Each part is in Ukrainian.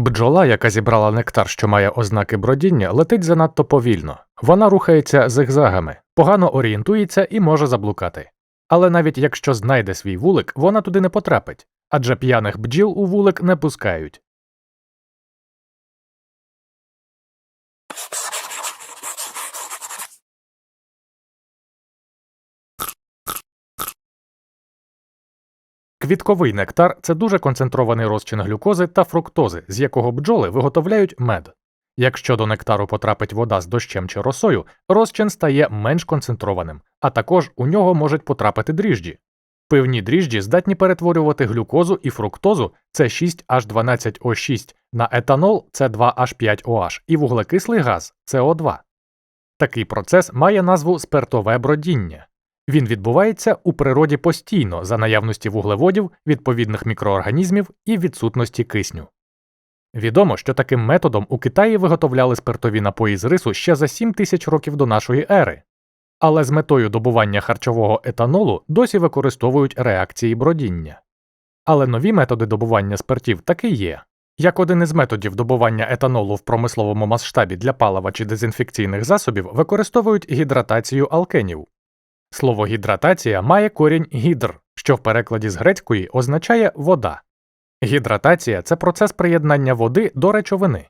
Бджола, яка зібрала нектар, що має ознаки бродіння, летить занадто повільно. Вона рухається зигзагами, погано орієнтується і може заблукати. Але навіть якщо знайде свій вулик, вона туди не потрапить, адже п'яних бджіл у вулик не пускають. Квітковий нектар це дуже концентрований розчин глюкози та фруктози, з якого бджоли виготовляють мед. Якщо до нектару потрапить вода з дощем чи росою, розчин стає менш концентрованим, а також у нього можуть потрапити дріжджі. Пивні дріжджі здатні перетворювати глюкозу і фруктозу С6H12O6 на етанол С2H5OH і вуглекислий газ СО2. Такий процес має назву спиртове бродіння. Він відбувається у природі постійно за наявності вуглеводів, відповідних мікроорганізмів і відсутності кисню. Відомо, що таким методом у Китаї виготовляли спиртові напої з рису ще за 7 тисяч років до нашої ери, але з метою добування харчового етанолу досі використовують реакції бродіння. Але нові методи добування спиртів таки є. Як один із методів добування етанолу в промисловому масштабі для палива чи дезінфекційних засобів використовують гідратацію алкенів. Слово гідратація має корінь гідр, що в перекладі з грецької означає вода. Гідратація це процес приєднання води до речовини.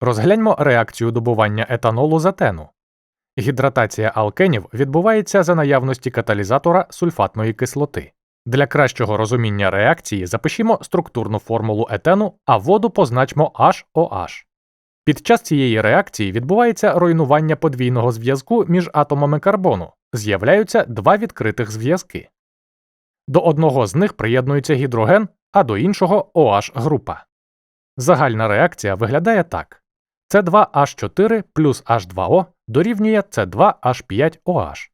Розгляньмо реакцію добування етанолу з етену. Гідратація алкенів відбувається за наявності каталізатора сульфатної кислоти. Для кращого розуміння реакції запишімо структурну формулу етену, а воду позначмо HOH. Під час цієї реакції відбувається руйнування подвійного зв'язку між атомами карбону, з'являються два відкритих зв'язки. До одного з них приєднується гідроген, а до іншого OH група. Загальна реакція виглядає так: С2H4 плюс H2O дорівнює С2H5OH.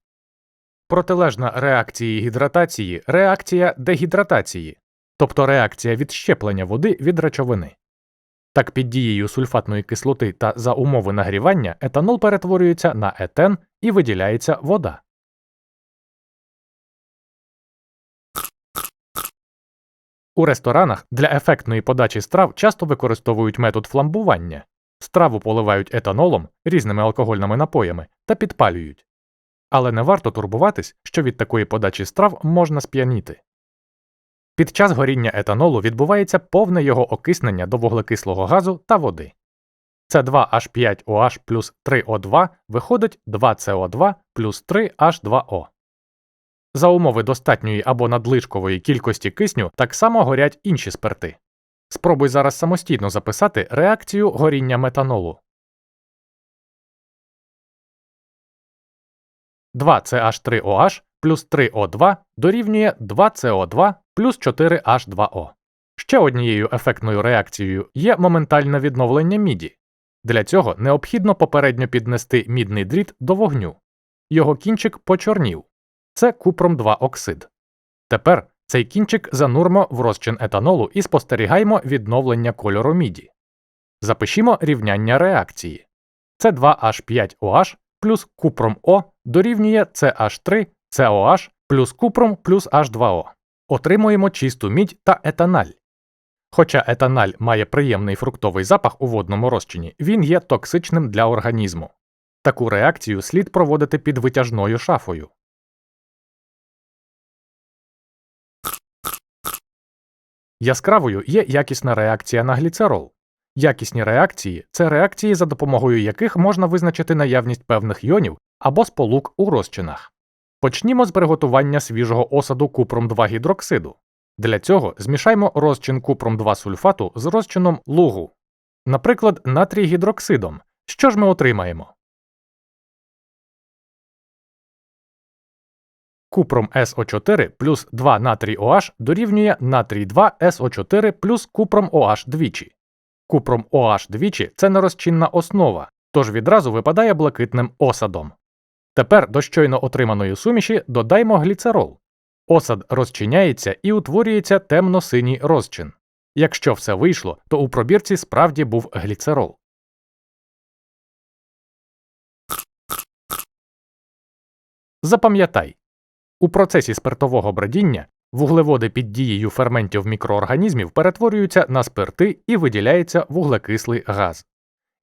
Протилежна реакції гідратації реакція дегідратації, тобто реакція відщеплення води від речовини. Так під дією сульфатної кислоти та за умови нагрівання етанол перетворюється на етен і виділяється вода. У ресторанах для ефектної подачі страв часто використовують метод фламбування. Страву поливають етанолом, різними алкогольними напоями та підпалюють. Але не варто турбуватись, що від такої подачі страв можна сп'яніти. Під час горіння етанолу відбувається повне його окиснення до вуглекислого газу та води. С2H5OH плюс 3O2 виходить 2CO2 плюс 3H2O. За умови достатньої або надлишкової кількості кисню так само горять інші спирти. Спробуй зараз самостійно записати реакцію горіння метанолу. 2CH3OH плюс 3O2 дорівнює 2CO2 плюс 4H2O. Ще однією ефектною реакцією є моментальне відновлення міді. Для цього необхідно попередньо піднести мідний дріт до вогню. Його кінчик почорнів. Це купром 2 оксид. Тепер цей кінчик занурмо в розчин етанолу і спостерігаємо відновлення кольору міді. Запишімо рівняння реакції. С2H5OH плюс купром О дорівнює CH3 COH плюс купром плюс H2O. Отримуємо чисту мідь та етаналь. Хоча етаналь має приємний фруктовий запах у водному розчині, він є токсичним для організму. Таку реакцію слід проводити під витяжною шафою. Яскравою є якісна реакція на гліцерол. Якісні реакції це реакції, за допомогою яких можна визначити наявність певних йонів або сполук у розчинах. Почнімо з приготування свіжого осаду купром 2 гідроксиду. Для цього змішаймо розчин купром 2 сульфату з розчином лугу, наприклад, натрій гідроксидом. Що ж ми отримаємо? Купром СО4 плюс 2 натрій OH дорівнює натрій 2 СО4 плюс купром OH двічі. Купром OH двічі це нерозчинна основа, тож відразу випадає блакитним осадом. Тепер до щойно отриманої суміші додаймо гліцерол. Осад розчиняється і утворюється темно-синій розчин. Якщо все вийшло, то у пробірці справді був гліцерол. Запам'ятай, у процесі спиртового бродіння Вуглеводи під дією ферментів мікроорганізмів перетворюються на спирти і виділяється вуглекислий газ.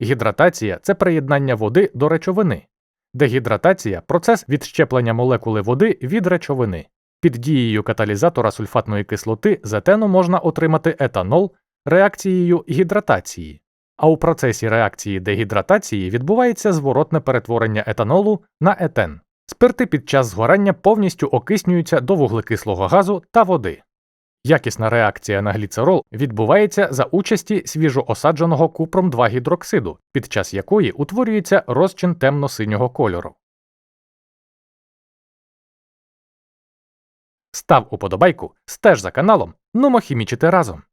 Гідратація це приєднання води до речовини. Дегідратація процес відщеплення молекули води від речовини. Під дією каталізатора сульфатної кислоти з етену можна отримати етанол реакцією гідратації. А у процесі реакції дегідратації відбувається зворотне перетворення етанолу на етен. Спирти під час згорання повністю окиснюються до вуглекислого газу та води. Якісна реакція на гліцерол відбувається за участі свіжоосадженого купром 2 гідроксиду, під час якої утворюється розчин темно-синього кольору. Став уподобайку, стеж за каналом, нумо хімічити разом.